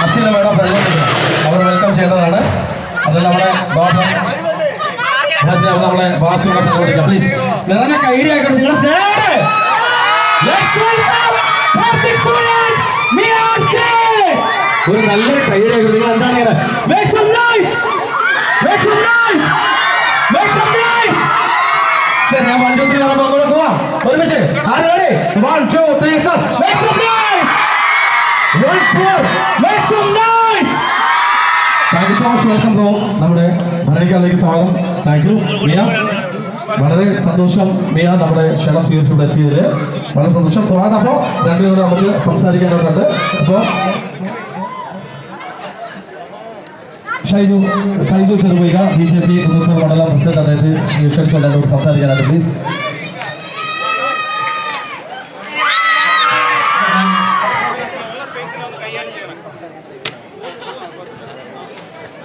അച്ഛനും വേണം പ്രയോജനം അവർ വെൽക്കം ചെയ്തതാണ് അത് നമ്മുടെ നമ്മുടെ വാസുവിനെ പ്രകോപിക്കാം പ്ലീസ് നിറഞ്ഞ കൈഡി ആക്കണം നിങ്ങൾ ഒരു നല്ല കൈഡി ആക്കണം നിങ്ങൾ എന്താണ് ഞാൻ വൺ ടു ത്രീ പറയുമ്പോൾ അങ്ങോട്ട് പോവാം ഒരുമിച്ച്. ആരെ one two three sir Make some noise! Once more, make so welcome bro നമ്മുടെ ഭരണിക്കാലേക്ക് സ്വാഗതം. താങ്ക് യു മിയ വളരെ സന്തോഷം. മിയ നമ്മുടെ ക്ഷണം സ്വീകരിച്ച് ഇവിടെ എത്തിയതിൽ വളരെ സന്തോഷം. സ്വാഗതം അപ്പോൾ രണ്ടുപേരോട് നമുക്ക് സംസാരിക്കാനായിട്ടുണ്ട് അപ്പോൾ Shaiju Saiju Cherupuka B J P Puthuthur മണ്ഡലം പ്രസിഡന്റ് അദ്ദേഹത്തെ ക്ഷണിച്ചുകൊണ്ട് എന്നോട് സംസാരിക്കാനായിട്ട് പ്ലീസ്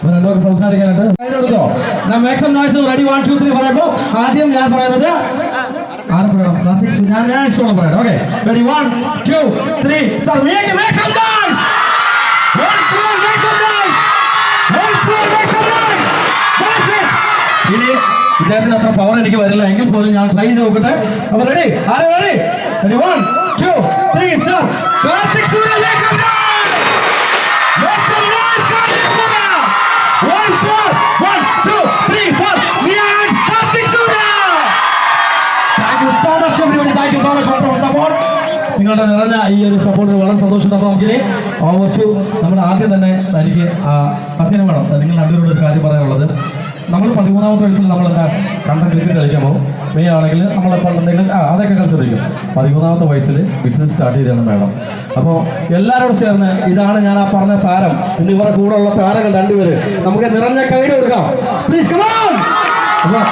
രണ്ടുപേർക്ക് സംസാരിക്കാനായിട്ട് ഞാൻ maximum noise ready one two three പറയുമ്പോൾ ആദ്യം ഞാൻ പറയുന്നത് ആര് പറയണം? കാർത്തിക് ഞാൻ ഞാൻ ഇഷ്ടമുള്ള പറയണം. Okay ready one two three start make noise ഇദ്ദേഹത്തിന് അത്ര പവർ എനിക്ക് വരില്ല. എങ്കിൽ പോലും ഞാൻ ട്രൈ ചെയ്ത് നോക്കട്ടെ. അപ്പൊ റെഡി ആരെ ready ready one two three Karthik. നിങ്ങളുടെ നിറഞ്ഞ ഈ ഒരു സപ്പോർട്ട് വളരെ സന്തോഷം അപ്പോൾ നമുക്കിനി ഓവർ ടു നമ്മുടെ ആദ്യം തന്നെ എനിക്ക് ഹസീന വേണം. നിങ്ങൾ രണ്ടുപേരോട് ഒരു കാര്യം പറയാനുള്ളത്. നമ്മൾ പതിമൂന്നാമത്തെ വയസ്സിൽ നമ്മൾ എന്താ കണ്ട ക്രിക്കറ്റ് കളിക്കാൻ പോകും. മെയ് ആണെങ്കിൽ നമ്മൾ എന്തെങ്കിലും ആ അതൊക്കെ കളിച്ചിരിക്കും പതിമൂന്നാമത്തെ വയസ്സിൽ ബിസിനസ് സ്റ്റാർട്ട് ചെയ്തതാണ് മേഡം. അപ്പോൾ എല്ലാവരോടും ചേർന്ന് ഇതാണ് ഞാൻ ആ പറഞ്ഞ താരം. ഇന്ന് ഇവരുടെ കൂടെ ഉള്ള താരങ്ങൾ രണ്ടുപേര്. നമുക്ക് നിറഞ്ഞ കൈ കൊടുക്കാം. പ്ലീസ് അപ്പോൾ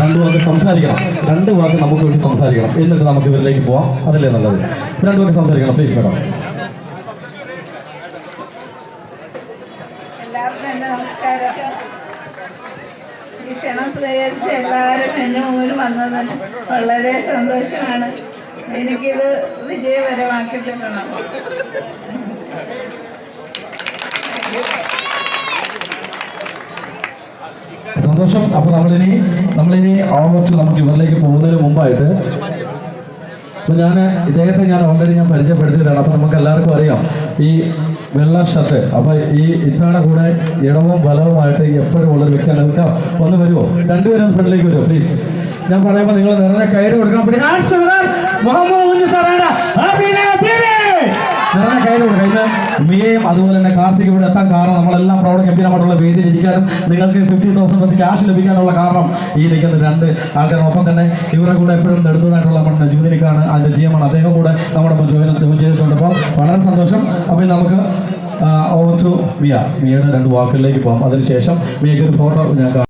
രണ്ടു വാക്ക് സംസാരിക്കണം. രണ്ട് വാക്ക് നമുക്ക് വേണ്ടി സംസാരിക്കണം. എന്നിട്ട് നമുക്ക് ഇവരിലേക്ക് പോവാം. അതല്ലേ നല്ലത്. രണ്ടു വാക്ക് സംസാരിക്കണം. പ്ലീസ് മേഡം എല്ലാവർക്കും എന്റെ നമസ്കാരം ഈ ക്ഷണം സ്വീകരിച്ച് എല്ലാവരും എന്റെ മുമ്പിൽ വന്നത് വളരെ സന്തോഷമാണ്. എനിക്കിത് വിജയപരമാക്കി തരണം സന്തോഷം. അപ്പൊ നമ്മളിനി നമ്മളിനി ഓവർ നമുക്ക് ഇവരിലേക്ക് പോകുന്നതിന് മുമ്പായിട്ട് അപ്പോൾ ഞാൻ ഇദ്ദേഹത്തെ ഞാൻ ഓൾറെഡി ഞാൻ പരിചയപ്പെടുത്തിയതാണ്. അപ്പോൾ നമുക്ക് എല്ലാവർക്കും അറിയാം ഈ വെള്ള ഷർട്ട്. അപ്പൊ ഈ ഇത്തവണ കൂടെ ഇടവും ബലവുമായിട്ട് എപ്പോഴും ഉള്ളൊരു വ്യക്തിയാണ് നിൽക്കാം ഒന്ന് വരുമോ രണ്ടുപേരും ഫ്രണ്ടിലേക്ക് വരുമോ പ്ലീസ് ഞാൻ പറയുമ്പോൾ നിങ്ങൾ നിറഞ്ഞ കയറി കൊടുക്കണം. പിന്നെ. നിറഞ്ഞ കൈഡ് കൊടുക്കുക മിയയും അതുപോലെ തന്നെ കാർത്തിക് ഇവിടെ എത്താൻ കാരണം നമ്മളെല്ലാം പ്രൗഢ ഗംഭീരമായിട്ടുള്ള വേദിയിൽ ഇരിക്കാനും നിങ്ങൾക്ക് ഫിഫ്റ്റി തൗസൻഡ് പത്തി ക്യാഷ് ലഭിക്കാനുള്ള കാരണം ഈ നിൽക്കുന്ന രണ്ട് ആൾക്കാരും ഒപ്പം തന്നെ ഇവരുടെ കൂടെ എപ്പോഴും നെടുന്നതായിട്ടുള്ള നമ്മുടെ ജൂതിനിക്കാണ് അതിന്റെ അദ്ദേഹം കൂടെ നമ്മുടെ ജോയിൻ ചെയ്തിട്ടുണ്ട്. അപ്പോൾ വളരെ സന്തോഷം. അപ്പോൾ നമുക്ക് ഓവർ ടു മിയ. മിയയുടെ രണ്ട് വാക്കുകളിലേക്ക് പോകാം. അതിനുശേഷം മിയയ്ക്ക് ഒരു ഫോട്ടോ ഞാൻ